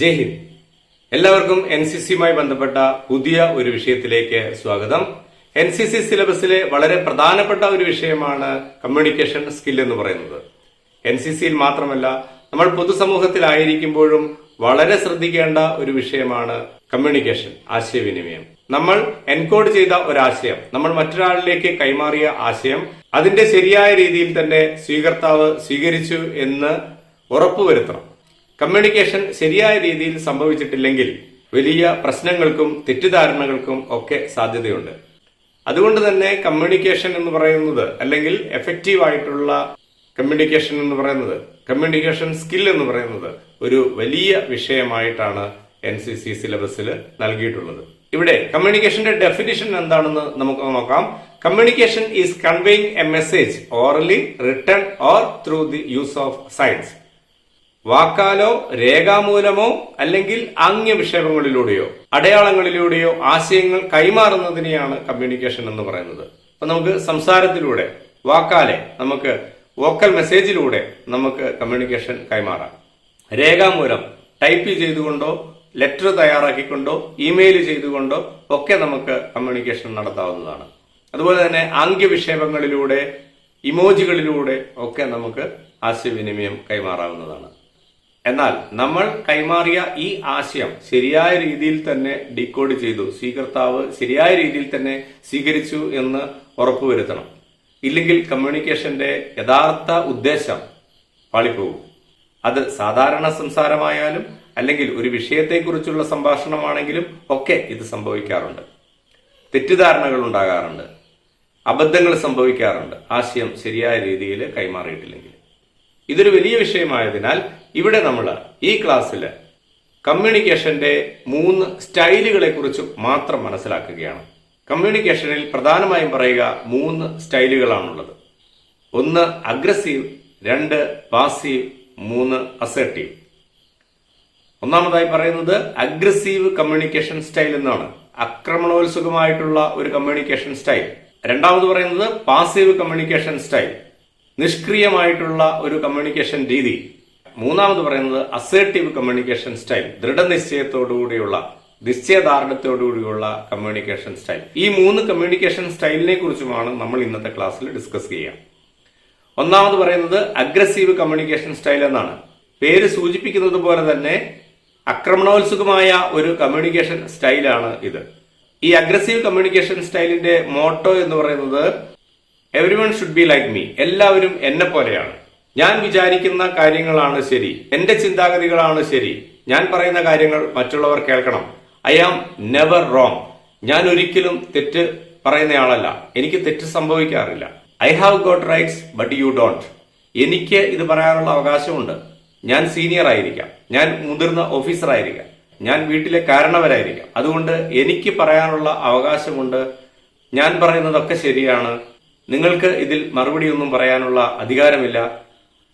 ജയ് ഹിന്ദ്. എല്ലാവർക്കും N C സിയുമായി ബന്ധപ്പെട്ട പുതിയ ഒരു വിഷയത്തിലേക്ക് സ്വാഗതം. എൻ സി സി സിലബസിലെ വളരെ പ്രധാനപ്പെട്ട ഒരു വിഷയമാണ് കമ്മ്യൂണിക്കേഷൻ സ്കിൽ എന്ന് പറയുന്നത്. എൻ സി സിയിൽ മാത്രമല്ല നമ്മൾ പൊതുസമൂഹത്തിലായിരിക്കുമ്പോഴും വളരെ ശ്രദ്ധിക്കേണ്ട ഒരു വിഷയമാണ് കമ്മ്യൂണിക്കേഷൻ ആശയവിനിമയം. നമ്മൾ എൻകോഡ് ചെയ്ത ഒരാശയം നമ്മൾ മറ്റൊരാളിലേക്ക് കൈമാറിയ ആശയം അതിന്റെ ശരിയായ രീതിയിൽ തന്നെ സ്വീകർത്താവ് സ്വീകരിച്ചു എന്ന് ഉറപ്പുവരുത്തണം. കമ്മ്യൂണിക്കേഷൻ ശരിയായ രീതിയിൽ സംഭവിച്ചിട്ടില്ലെങ്കിൽ വലിയ പ്രശ്നങ്ങൾക്കും തെറ്റിദ്ധാരണകൾക്കും ഒക്കെ സാധ്യതയുണ്ട്. അതുകൊണ്ട് തന്നെ കമ്മ്യൂണിക്കേഷൻ എന്ന് പറയുന്നത് അല്ലെങ്കിൽ എഫക്റ്റീവ് ആയിട്ടുള്ള കമ്മ്യൂണിക്കേഷൻ എന്ന് പറയുന്നത് കമ്മ്യൂണിക്കേഷൻ സ്കിൽ എന്ന് പറയുന്നത് ഒരു വലിയ വിഷയമായിട്ടാണ് എൻ സി സി സിലബസിൽ നൽകിയിട്ടുള്ളത്. ഇവിടെ കമ്മ്യൂണിക്കേഷന്റെ ഡെഫിനിഷൻ എന്താണെന്ന് നമുക്ക് നോക്കാം. Communication is conveying a message orally written or through the use of signs വാക്കാലോ രേഖാമൂലമോ അല്ലെങ്കിൽ ആംഗ്യ വിഷയങ്ങളിലൂടെയോ അടയാളങ്ങളിലൂടെയോ ആശയങ്ങൾ കൈമാറുന്നതിനെയാണ് കമ്മ്യൂണിക്കേഷൻ എന്ന് പറയുന്നത്. അപ്പൊ നമുക്ക് സംസാരത്തിലൂടെ വാക്കാലെ നമുക്ക് വോക്കൽ മെസ്സേജിലൂടെ നമുക്ക് കമ്മ്യൂണിക്കേഷൻ കൈമാറാം. രേഖാമൂലം ടൈപ്പ് ചെയ്തുകൊണ്ടോ ലെറ്റർ തയ്യാറാക്കിക്കൊണ്ടോ ഇമെയിൽ ചെയ്തുകൊണ്ടോ ഒക്കെ നമുക്ക് കമ്മ്യൂണിക്കേഷൻ നടത്താവുന്നതാണ്. അതുപോലെ തന്നെ ആംഗ്യ വിക്ഷേപങ്ങളിലൂടെ ഇമോജികളിലൂടെ ഒക്കെ നമുക്ക് ആശയവിനിമയം കൈമാറാവുന്നതാണ്. എന്നാൽ നമ്മൾ കൈമാറിയ ഈ ആശയം ശരിയായ രീതിയിൽ തന്നെ ഡീകോഡ് ചെയ്തു സ്വീകർത്താവ് ശരിയായ രീതിയിൽ തന്നെ സ്വീകരിച്ചു എന്ന് ഉറപ്പുവരുത്തണം. ഇല്ലെങ്കിൽ കമ്മ്യൂണിക്കേഷന്റെ യഥാർത്ഥ ഉദ്ദേശം പാളിപ്പോകും. അത് സാധാരണ സംസാരമായാലും അല്ലെങ്കിൽ ഒരു വിഷയത്തെക്കുറിച്ചുള്ള സംഭാഷണമാണെങ്കിലും ഒക്കെ ഇത് സംഭവിക്കാറുണ്ട്. തെറ്റിദ്ധാരണകൾ ഉണ്ടാകാറുണ്ട്. അബദ്ധങ്ങൾ സംഭവിക്കാറുണ്ട്. ആശയം ശരിയായ രീതിയിൽ കൈമാറിയിട്ടില്ലെങ്കിൽ. ഇതൊരു വലിയ വിഷയമായതിനാൽ ഇവിടെ നമ്മൾ ഈ ക്ലാസ്സിൽ കമ്മ്യൂണിക്കേഷന്റെ മൂന്ന് സ്റ്റൈലുകളെ കുറിച്ച് മാത്രം മനസ്സിലാക്കുകയാണ്. കമ്മ്യൂണിക്കേഷനിൽ പ്രധാനമായും പറയുക മൂന്ന് സ്റ്റൈലുകളാണുള്ളത്. ഒന്ന് അഗ്രസീവ് രണ്ട് പാസീവ് മൂന്ന് അസേർട്ടീവ്. ഒന്നാമതായി പറയുന്നത് അഗ്രസീവ് കമ്മ്യൂണിക്കേഷൻ സ്റ്റൈൽ എന്നാണ്. ആക്രമണോത്സുകമായിട്ടുള്ള ഒരു കമ്മ്യൂണിക്കേഷൻ സ്റ്റൈൽ. രണ്ടാമത് പറയുന്നത് പാസീവ് കമ്മ്യൂണിക്കേഷൻ സ്റ്റൈൽ. നിഷ്ക്രിയമായിട്ടുള്ള ഒരു കമ്മ്യൂണിക്കേഷൻ രീതി. മൂന്നാമത് പറയുന്നത് അസേർട്ടീവ് കമ്മ്യൂണിക്കേഷൻ സ്റ്റൈൽ ദൃഢനിശ്ചയത്തോടുകൂടിയുള്ള നിശ്ചയദാർഢ്യത്തോടുകൂടിയുള്ള കമ്മ്യൂണിക്കേഷൻ സ്റ്റൈൽ ഈ മൂന്ന് കമ്മ്യൂണിക്കേഷൻ സ്റ്റൈലിനെ കുറിച്ചുമാണ് നമ്മൾ ഇന്നത്തെ ക്ലാസ്സിൽ ഡിസ്കസ് ചെയ്യുക ഒന്നാമത് പറയുന്നത് അഗ്രസീവ് കമ്മ്യൂണിക്കേഷൻ സ്റ്റൈൽ എന്നാണ്. പേര് സൂചിപ്പിക്കുന്നത് പോലെ തന്നെ ആക്രമണോത്സുകമായ ഒരു കമ്മ്യൂണിക്കേഷൻ സ്റ്റൈലാണ് ഇത്. ഈ അഗ്രസീവ് കമ്മ്യൂണിക്കേഷൻ സ്റ്റൈലിന്റെ മോട്ടോ എന്ന് പറയുന്നത് everyone should be like me എല്ലാവരും എന്നെ പോലെയാണ് ഞാൻ വിചാരിക്കുന്ന കാര്യങ്ങളാണ് ശരി. എന്റെ ചിന്താഗതികളാണ് ശരി. ഞാൻ പറയുന്ന കാര്യങ്ങൾ മറ്റുള്ളവർ കേൾക്കണം. ഐ ആം നെവർ റോങ് ഞാൻ ഒരിക്കലും തെറ്റ് പറയുന്നയാളല്ല. എനിക്ക് തെറ്റ് സംഭവിക്കാറില്ല. I have got rights but you don't എനിക്ക് ഇത് പറയാനുള്ള അവകാശമുണ്ട്. ഞാൻ സീനിയർ ആയിരിക്കാം. ഞാൻ മുതിർന്ന ഓഫീസർ ആയിരിക്കാം. ഞാൻ വീട്ടിലെ കാരണവരായിരിക്കാം. അതുകൊണ്ട് എനിക്ക് പറയാനുള്ള അവകാശമുണ്ട്. ഞാൻ പറയുന്നതൊക്കെ ശരിയാണ്. നിങ്ങൾക്ക് ഇതിൽ മറുപടിയൊന്നും പറയാനുള്ള അധികാരമില്ല.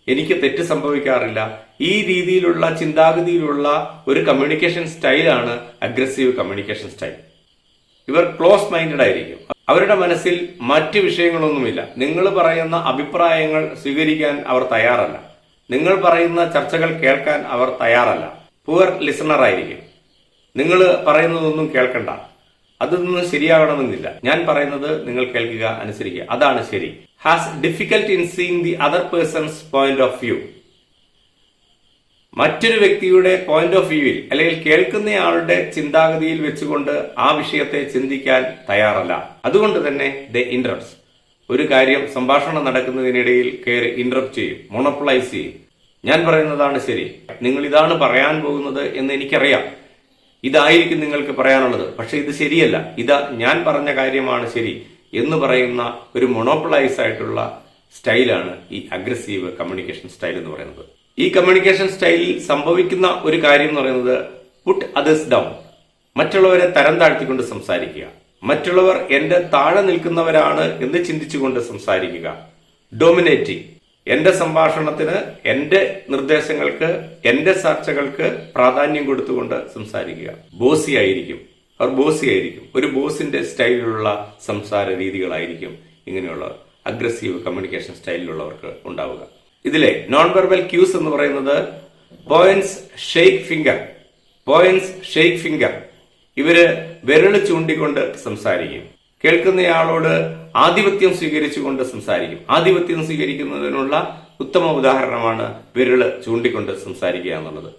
എനിക്ക് തെറ്റ് സംഭവിക്കാറില്ല. ഈ രീതിയിലുള്ള ചിന്താഗതിയിലുള്ള ഒരു കമ്മ്യൂണിക്കേഷൻ സ്റ്റൈലാണ് അഗ്രസീവ് കമ്മ്യൂണിക്കേഷൻ സ്റ്റൈൽ ഇവർ ക്ലോസ് മൈൻഡഡ് ആയിരിക്കും. അവരുടെ മനസ്സിൽ മറ്റ് വിഷയങ്ങളൊന്നുമില്ല. നിങ്ങൾ പറയുന്ന അഭിപ്രായങ്ങൾ സ്വീകരിക്കാൻ അവർ തയ്യാറല്ല. നിങ്ങൾ പറയുന്ന ചർച്ചകൾ കേൾക്കാൻ അവർ തയ്യാറല്ല. പുവർ ലിസണർ ആയിരിക്കും. നിങ്ങൾ പറയുന്നതൊന്നും കേൾക്കണ്ട. അതൊന്നും ശരിയാകണമെന്നില്ല. ഞാൻ പറയുന്നത് നിങ്ങൾ കേൾക്കുക അനുസരിക്കുക. അതാണ് ശരി. Has difficult in seeing the other person's point of view മറ്റൊരു വ്യക്തിയുടെ പോയിന്റ് ഓഫ് വ്യൂവിൽ അല്ലെങ്കിൽ കേൾക്കുന്നയാളുടെ ചിന്താഗതിയിൽ വെച്ചുകൊണ്ട് ആ വിഷയത്തെ ചിന്തിക്കാൻ തയ്യാറല്ല. അതുകൊണ്ട് തന്നെ ദ ഇന്ററപ്റ്റ്സ് ഒരു കാര്യം സംഭാഷണം നടക്കുന്നതിനിടയിൽ കയറി ഇന്ററപ്റ്റ് ചെയ്യും മോണോപ്പൊളൈസ് ചെയ്യും. ഞാൻ പറയുന്നതാണ് ശരി. നിങ്ങൾ ഇതാണ് പറയാൻ പോകുന്നത് എന്ന് എനിക്കറിയാം. ഇതായിരിക്കും നിങ്ങൾക്ക് പറയാനുള്ളത്. പക്ഷെ ഇത് ശരിയല്ല. ഇതാ ഞാൻ പറഞ്ഞ കാര്യമാണ് ശരി. എന്ന് പറയുന്ന ഒരു മൊണോപ്പളൈസ് ആയിട്ടുള്ള സ്റ്റൈലാണ് ഈ അഗ്രസീവ് കമ്മ്യൂണിക്കേഷൻ സ്റ്റൈൽ എന്ന് പറയുന്നത്. ഈ കമ്മ്യൂണിക്കേഷൻ സ്റ്റൈലിൽ സംഭവിക്കുന്ന ഒരു കാര്യം എന്ന് പറയുന്നത് പുട്ട് അതേഴ്സ് ഡൗൺ മറ്റുള്ളവരെ തരം താഴ്ത്തിക്കൊണ്ട് സംസാരിക്കുക. മറ്റുള്ളവർ എന്റെ താഴെ നിൽക്കുന്നവരാണ് എന്ന് ചിന്തിച്ചുകൊണ്ട് സംസാരിക്കുക. ഡൊമിനേറ്റിംഗ് എന്റെ സംഭാഷണത്തിന് എന്റെ നിർദ്ദേശങ്ങൾക്ക് എന്റെ ചർച്ചകൾക്ക് പ്രാധാന്യം കൊടുത്തുകൊണ്ട് സംസാരിക്കുക. ബോസി ആയിരിക്കും. അവർ ബോസി ആയിരിക്കും ഒരു ബോസിന്റെ സ്റ്റൈലിലുള്ള സംസാര രീതികളായിരിക്കും ഇങ്ങനെയുള്ള അഗ്രസീവ് കമ്മ്യൂണിക്കേഷൻ സ്റ്റൈലിലുള്ളവർക്ക് ഉണ്ടാവുക. ഇതിലെ നോൺ വെർബൽ ക്യൂസ് എന്ന് പറയുന്നത് points shake finger points shake finger ഇവർ വിരൽ ചൂണ്ടിക്കൊണ്ട് സംസാരിക്കും. കേൾക്കുന്നയാളോട് ആധിപത്യം സ്വീകരിച്ചുകൊണ്ട് സംസാരിക്കും. ആധിപത്യം സ്വീകരിക്കുന്നതിനുള്ള ഉത്തമ ഉദാഹരണമാണ് വിരൽ ചൂണ്ടിക്കൊണ്ട് സംസാരിക്കുക എന്നുള്ളത്.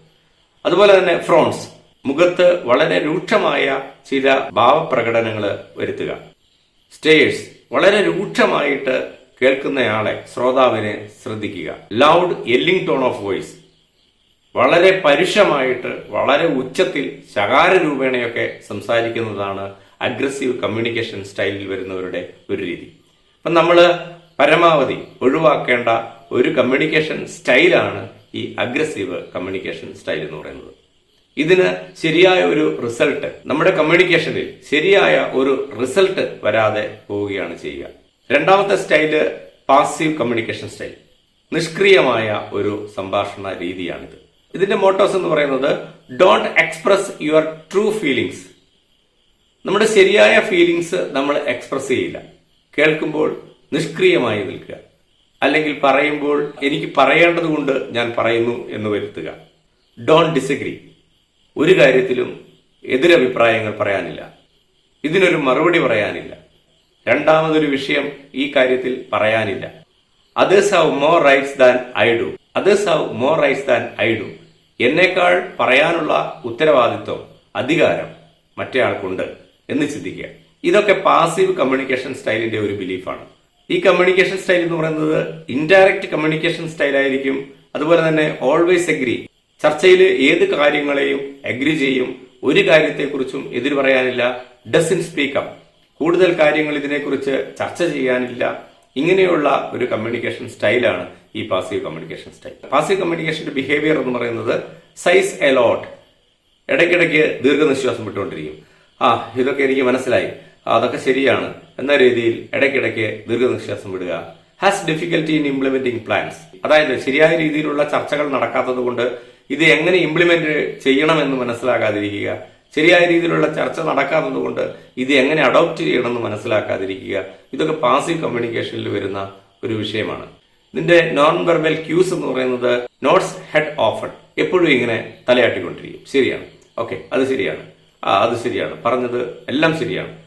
അതുപോലെ തന്നെ ഫ്രോൺസ് മുഖത്ത് വളരെ രൂക്ഷമായ ചില ഭാവപ്രകടനങ്ങൾ വരുത്തുക. സ്റ്റേഴ്സ് വളരെ രൂക്ഷമായിട്ട് കേൾക്കുന്നയാളെ ശ്രോതാവിനെ ശ്രദ്ധിക്കുക. Loud yelling tone of voice വളരെ പരുഷമായിട്ട് വളരെ ഉച്ചത്തിൽ ശകാര രൂപേണയൊക്കെ സംസാരിക്കുന്നതാണ് അഗ്രസീവ് കമ്മ്യൂണിക്കേഷൻ സ്റ്റൈലിൽ വരുന്നവരുടെ ഒരു രീതി. അപ്പം നമ്മൾ പരമാവധി ഒഴിവാക്കേണ്ട ഒരു കമ്മ്യൂണിക്കേഷൻ സ്റ്റൈലാണ് ഈ അഗ്രസീവ് കമ്മ്യൂണിക്കേഷൻ സ്റ്റൈൽ എന്ന് പറയുന്നത്. ഇതിന് ശരിയായ ഒരു റിസൾട്ട് നമ്മുടെ കമ്മ്യൂണിക്കേഷനിൽ ശരിയായ ഒരു റിസൾട്ട് വരാതെ പോവുകയാണ് ചെയ്യുക. രണ്ടാമത്തെ സ്റ്റൈൽ പാസീവ് കമ്മ്യൂണിക്കേഷൻ സ്റ്റൈൽ നിഷ്ക്രിയമായ ഒരു സംഭാഷണ രീതിയാണിത്. ഇതിന്റെ മോട്ടോസ് എന്ന് പറയുന്നത് don't express your true feelings നമ്മുടെ ശരിയായ ഫീലിങ്സ് നമ്മൾ എക്സ്പ്രസ് ചെയ്യില്ല. കേൾക്കുമ്പോൾ നിഷ്ക്രിയമായി നിൽക്കുക. അല്ലെങ്കിൽ പറയുമ്പോൾ എനിക്ക് പറയേണ്ടതുകൊണ്ട് ഞാൻ പറയുന്നു എന്ന് വരുത്തുക. ഡോൺ ഡിസഗ്രി ഒരു കാര്യത്തിലും എതിരഭിപ്രായങ്ങൾ പറയാനില്ല. ഇതിനൊരു മറുപടി പറയാനില്ല. രണ്ടാമതൊരു വിഷയം ഈ കാര്യത്തിൽ പറയാനില്ല. Others have more rights than I do others have more rights than I do എന്നേക്കാൾ പറയാനുള്ള ഉത്തരവാദിത്വം അധികാരം മറ്റേ ആൾക്കുണ്ട് എന്ന് ചിന്തിക്കുക. ഇതൊക്കെ പാസീവ് കമ്മ്യൂണിക്കേഷൻ സ്റ്റൈലിന്റെ ഒരു ബിലീഫാണ് ഈ കമ്മ്യൂണിക്കേഷൻ സ്റ്റൈൽ എന്ന് പറയുന്നത് ഇൻഡയറക്റ്റ് കമ്മ്യൂണിക്കേഷൻ സ്റ്റൈൽ ആയിരിക്കും. അതുപോലെ തന്നെ ഓൾവേസ് എഗ്രി ചർച്ചയിൽ ഏത് കാര്യങ്ങളെയും അഗ്രി ചെയ്യും. ഒരു കാര്യത്തെക്കുറിച്ചും എതിർ പറയാനില്ല. ഡസ് ഇൻ സ്പീക്കപ്പ് കൂടുതൽ കാര്യങ്ങൾ ഇതിനെക്കുറിച്ച് ചർച്ച ചെയ്യാനില്ല. ഇങ്ങനെയുള്ള ഒരു കമ്മ്യൂണിക്കേഷൻ സ്റ്റൈലാണ് ഈ പാസീവ് കമ്മ്യൂണിക്കേഷൻ സ്റ്റൈൽ പാസീവ് കമ്മ്യൂണിക്കേഷന്റെ ബിഹേവിയർ എന്ന് പറയുന്നത് സൈസ് അലോട്ട് ഇടയ്ക്കിടയ്ക്ക് ദീർഘനിശ്വാസം വിട്ടുകൊണ്ടിരിക്കും. ആ ഇതൊക്കെ എനിക്ക് മനസ്സിലായി. അതൊക്കെ ശരിയാണ്. എന്ന രീതിയിൽ ഇടയ്ക്കിടയ്ക്ക് ദീർഘനിശ്വാസം വിടുക. Has difficulty in implementing plans അതായത് ശരിയായ രീതിയിലുള്ള ചർച്ചകൾ നടക്കാത്തത് കൊണ്ട് ഇത് എങ്ങനെ ഇംപ്ലിമെന്റ് ചെയ്യണമെന്ന് മനസ്സിലാക്കാതിരിക്കുക ശരിയായ രീതിയിലുള്ള ചർച്ച നടക്കാത്തതുകൊണ്ട് ഇത് എങ്ങനെ അഡോപ്റ്റ് ചെയ്യണമെന്ന് മനസ്സിലാക്കാതിരിക്കുക. ഇതൊക്കെ പാസീവ് കമ്മ്യൂണിക്കേഷനിൽ വരുന്ന ഒരു വിഷയമാണ്. ഇതിന്റെ നോൺ വെർബൽ ക്യൂസ് എന്ന് പറയുന്നത് നോട്ട്സ് ഹെഡ് ഓഫൺ എപ്പോഴും ഇങ്ങനെ തലയാട്ടിക്കൊണ്ടിരിക്കും. ശരിയാണ്. ഓക്കെ അത് ശരിയാണ്. ആ അത് ശരിയാണ്. പറഞ്ഞത് എല്ലാം ശരിയാണ്.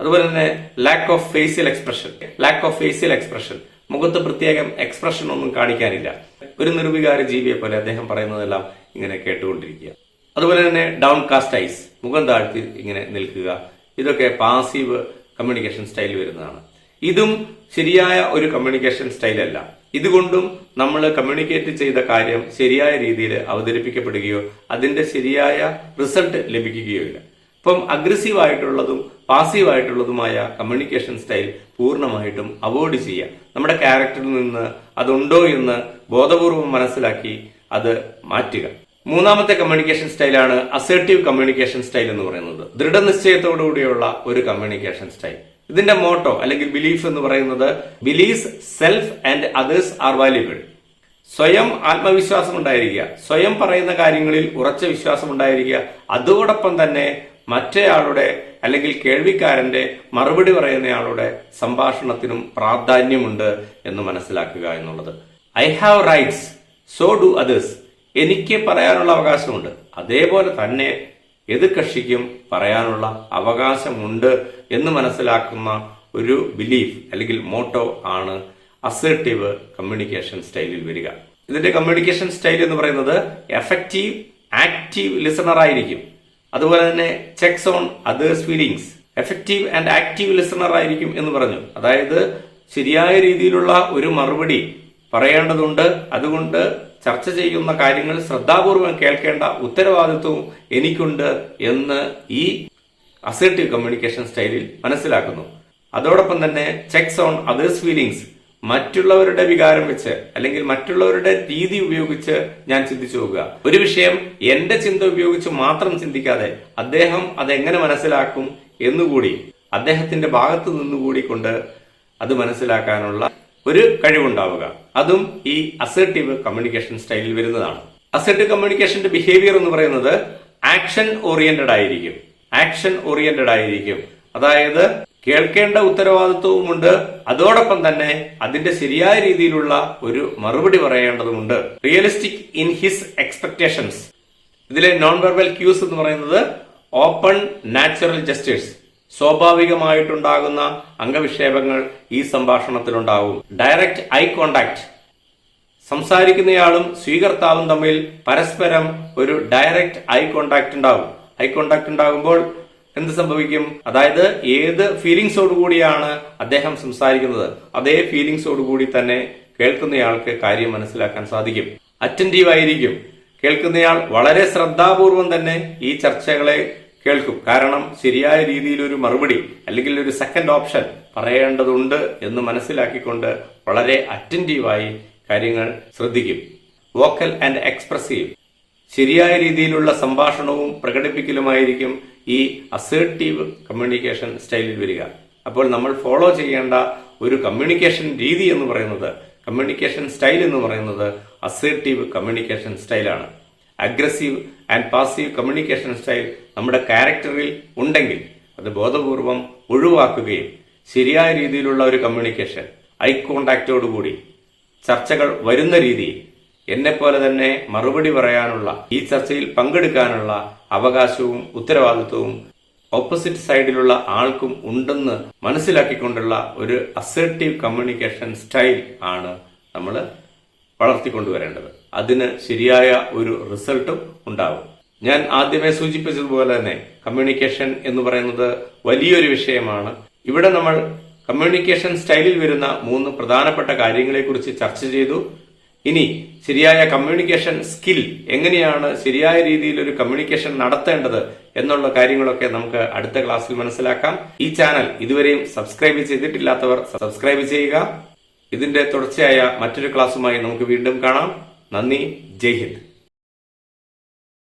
അതുപോലെ തന്നെ lack of facial expression lack of facial expression മുഖത്ത് പ്രത്യേകം എക്സ്പ്രഷൻ ഒന്നും കാണിക്കാനില്ല. ഒരു നിർവികാര ജീവിയെ പോലെ അദ്ദേഹം പറയുന്നതെല്ലാം ഇങ്ങനെ കേട്ടുകൊണ്ടിരിക്കുക. അതുപോലെ തന്നെ ഡൗൺ കാസ്റ്റ് ഐസ് മുഖം താഴ്ത്തി ഇങ്ങനെ നിൽക്കുക. ഇതൊക്കെ പാസീവ് കമ്മ്യൂണിക്കേഷൻ സ്റ്റൈൽ വരുന്നതാണ്. ഇതും ശരിയായ ഒരു കമ്മ്യൂണിക്കേഷൻ സ്റ്റൈലല്ല ഇതുകൊണ്ടും നമ്മൾ കമ്മ്യൂണിക്കേറ്റ് ചെയ്ത കാര്യം ശരിയായ രീതിയിൽ അവതരിപ്പിക്കപ്പെടുകയോ അതിന്റെ ശരിയായ റിസൾട്ട് ലഭിക്കുകയോ ഇല്ല. ഇപ്പം അഗ്രസീവ് ആയിട്ടുള്ളതും പാസീവ് ആയിട്ടുള്ളതുമായ കമ്മ്യൂണിക്കേഷൻ സ്റ്റൈൽ പൂർണമായിട്ടും അവോയ്ഡ് ചെയ്യുക. നമ്മുടെ ക്യാരക്ടറിൽ നിന്ന് അതുണ്ടോ എന്ന് ബോധപൂർവം മനസ്സിലാക്കി അത് മാറ്റുക. മൂന്നാമത്തെ കമ്മ്യൂണിക്കേഷൻ സ്റ്റൈലാണ് അസേർട്ടീവ് കമ്മ്യൂണിക്കേഷൻ സ്റ്റൈൽ എന്ന് പറയുന്നത്. ദൃഢനിശ്ചയത്തോടുകൂടിയുള്ള ഒരു കമ്മ്യൂണിക്കേഷൻ സ്റ്റൈൽ ഇതിന്റെ മോട്ടോ അല്ലെങ്കിൽ ബിലീഫ് എന്ന് പറയുന്നത് believes self and others are valuable സ്വയം ആത്മവിശ്വാസം ഉണ്ടായിരിക്കുക. സ്വയം പറയുന്ന കാര്യങ്ങളിൽ ഉറച്ച വിശ്വാസം ഉണ്ടായിരിക്കുക. അതോടൊപ്പം തന്നെ മറ്റേയാളുടെ അല്ലെങ്കിൽ കേൾവിക്കാരന്റെ മറുപടി പറയുന്നയാളുടെ സംഭാഷണത്തിനും പ്രാധാന്യമുണ്ട് എന്ന് മനസ്സിലാക്കുക എന്നുള്ളത്. I have rights so do others എനിക്ക് പറയാനുള്ള അവകാശമുണ്ട്. അതേപോലെ തന്നെ എതിർ കക്ഷിക്കും പറയാനുള്ള അവകാശമുണ്ട് എന്ന് മനസ്സിലാക്കുന്ന ഒരു ബിലീഫ് അല്ലെങ്കിൽ മോട്ടോ ആണ് അസേർട്ടീവ് കമ്മ്യൂണിക്കേഷൻ സ്റ്റൈലിൽ വരിക. ഇതിന്റെ കമ്മ്യൂണിക്കേഷൻ സ്റ്റൈൽ എന്ന് പറയുന്നത് എഫക്റ്റീവ് ആക്റ്റീവ് ലിസണർ ആയിരിക്കും. അതുപോലെ തന്നെ checks on others feelings effective and active listener ആയിരിക്കും എന്ന് പറഞ്ഞു. അതായത് ശരിയായ രീതിയിലുള്ള ഒരു മറുപടി പറയേണ്ടതുണ്ട്. അതുകൊണ്ട് ചർച്ച ചെയ്യുന്ന കാര്യങ്ങൾ ശ്രദ്ധാപൂർവം കേൾക്കേണ്ട ഉത്തരവാദിത്വവും എനിക്കുണ്ട് എന്ന് ഈ അസേർട്ടീവ് കമ്മ്യൂണിക്കേഷൻ സ്റ്റൈലിൽ മനസ്സിലാക്കുന്നു. അതോടൊപ്പം തന്നെ ചെക്സ് ഓൺ അതേഴ്സ് ഫീലിങ്സ് മറ്റുള്ളവരുടെ വികാരം വെച്ച് അല്ലെങ്കിൽ മറ്റുള്ളവരുടെ രീതി ഉപയോഗിച്ച് ഞാൻ ചിന്തിച്ചു നോക്കുക ഒരു വിഷയം എന്റെ ചിന്ത ഉപയോഗിച്ച് മാത്രം ചിന്തിക്കാതെ അദ്ദേഹം അതെങ്ങനെ മനസ്സിലാക്കും എന്നുകൂടി അദ്ദേഹത്തിന്റെ ഭാഗത്ത് നിന്നുകൂടി കൊണ്ട് അത് മനസ്സിലാക്കാനുള്ള ഒരു കഴിവുണ്ടാവുക. അതും ഈ അസേർട്ടീവ് കമ്മ്യൂണിക്കേഷൻ സ്റ്റൈലിൽ വരുന്നതാണ്. അസേർട്ടീവ് കമ്മ്യൂണിക്കേഷന്റെ ബിഹേവിയർ എന്ന് പറയുന്നത് ആക്ഷൻ ഓറിയന്റഡ് ആയിരിക്കും. ആക്ഷൻ ഓറിയന്റഡ് ആയിരിക്കും. അതായത് കേൾക്കേണ്ട ഉത്തരവാദിത്വവുമുണ്ട്. അതോടൊപ്പം തന്നെ അതിന്റെ ശരിയായ രീതിയിലുള്ള ഒരു മറുപടി പറയേണ്ടതുമുണ്ട്. റിയലിസ്റ്റിക് ഇൻ ഹിസ് എക്സ്പെക്ടേഷൻസ് ഇതിലെ നോൺ വെർബൽ ക്യൂസ് എന്ന് പറയുന്നത് ഓപ്പൺ നാച്ചുറൽ ജസ്റ്റേഴ്സ് സ്വാഭാവികമായിട്ടുണ്ടാകുന്ന അംഗവിക്ഷേപങ്ങൾ ഈ സംഭാഷണത്തിലുണ്ടാവും ഡയറക്റ്റ് ഐ കോണ്ടാക്ട് സംസാരിക്കുന്നയാളും സ്വീകർത്താവും തമ്മിൽ പരസ്പരം ഒരു ഡയറക്റ്റ് ഐ കോണ്ടാക്ട് ഉണ്ടാവും ഐ കോണ്ടാക്ട് ഉണ്ടാകുമ്പോൾ എന്ത് സംഭവിക്കും? അതായത് ഏത് ഫീലിംഗ്സോട് കൂടിയാണ് അദ്ദേഹം സംസാരിക്കുന്നത്? അതേ ഫീലിംഗ്സോട് കൂടി തന്നെ കേൾക്കുന്നയാൾക്ക് കാര്യം മനസ്സിലാക്കാൻ സാധിക്കും. അറ്റന്റീവ് ആയിരിക്കും. കേൾക്കുന്നയാൾ വളരെ ശ്രദ്ധാപൂർവം തന്നെ ഈ ചർച്ചകളെ കേൾക്കും. കാരണം ശരിയായ രീതിയിൽ ഒരു മറുപടി അല്ലെങ്കിൽ ഒരു സെക്കൻഡ് ഓപ്ഷൻ പറയേണ്ടതുണ്ട് എന്ന് മനസ്സിലാക്കിക്കൊണ്ട് വളരെ അറ്റന്റീവായി കാര്യങ്ങൾ ശ്രദ്ധിക്കും. വോക്കൽ ആൻഡ് എക്സ്പ്രസീവ് ശരിയായ രീതിയിലുള്ള സംഭാഷണവും പ്രകടിപ്പിക്കലുമായിരിക്കും ഈ അസേർട്ടീവ് കമ്മ്യൂണിക്കേഷൻ സ്റ്റൈലിൽ വരിക. അപ്പോൾ നമ്മൾ ഫോളോ ചെയ്യേണ്ട ഒരു കമ്മ്യൂണിക്കേഷൻ രീതി എന്ന് പറയുന്നത് കമ്മ്യൂണിക്കേഷൻ സ്റ്റൈൽ എന്ന് പറയുന്നത് അസേർട്ടീവ് കമ്മ്യൂണിക്കേഷൻ സ്റ്റൈലാണ് aggressive and passive communication style നമ്മുടെ ക്യാരക്ടറിൽ ഉണ്ടെങ്കിൽ അത് ബോധപൂർവം ഒഴിവാക്കുകയും ശരിയായ രീതിയിലുള്ള ഒരു കമ്മ്യൂണിക്കേഷൻ ഐ കോണ്ടാക്റ്റോടുകൂടി ചർച്ചകൾ വരുന്ന രീതിയിൽ എന്നെ പോലെ തന്നെ മറുപടി പറയാനുള്ള ഈ ചർച്ചയിൽ പങ്കെടുക്കാനുള്ള അവകാശവും ഉത്തരവാദിത്വവും ഓപ്പോസിറ്റ് സൈഡിലുള്ള ആൾക്കും ഉണ്ടെന്ന് മനസ്സിലാക്കിക്കൊണ്ടുള്ള ഒരു അസേർട്ടീവ് കമ്മ്യൂണിക്കേഷൻ സ്റ്റൈൽ ആണ് നമ്മൾ വളർത്തിക്കൊണ്ടുവരേണ്ടത്. അതിന് ശരിയായ ഒരു റിസൾട്ടും ഉണ്ടാവും. ഞാൻ ആദ്യമേ സൂചിപ്പിച്ചതുപോലെ തന്നെ കമ്മ്യൂണിക്കേഷൻ എന്ന് പറയുന്നത് വലിയൊരു വിഷയമാണ്. ഇവിടെ നമ്മൾ കമ്മ്യൂണിക്കേഷൻ സ്റ്റൈലിൽ വരുന്ന മൂന്ന് പ്രധാനപ്പെട്ട കാര്യങ്ങളെക്കുറിച്ച് ചർച്ച ചെയ്തു. ഇനി ശരിയായ കമ്മ്യൂണിക്കേഷൻ സ്കിൽ എങ്ങനെയാണ് ശരിയായ രീതിയിൽ ഒരു കമ്മ്യൂണിക്കേഷൻ നടത്തേണ്ടത് എന്നുള്ള കാര്യങ്ങളൊക്കെ നമുക്ക് അടുത്ത ക്ലാസ്സിൽ മനസ്സിലാക്കാം. ഈ ചാനൽ ഇതുവരെയും സബ്സ്ക്രൈബ് ചെയ്തിട്ടില്ലാത്തവർ സബ്സ്ക്രൈബ് ചെയ്യുക. ഇതിന്റെ തുടർച്ചയായ മറ്റൊരു ക്ലാസ്സുമായി നമുക്ക് വീണ്ടും കാണാം. നന്ദി. ജയ് ഹിന്ദ്.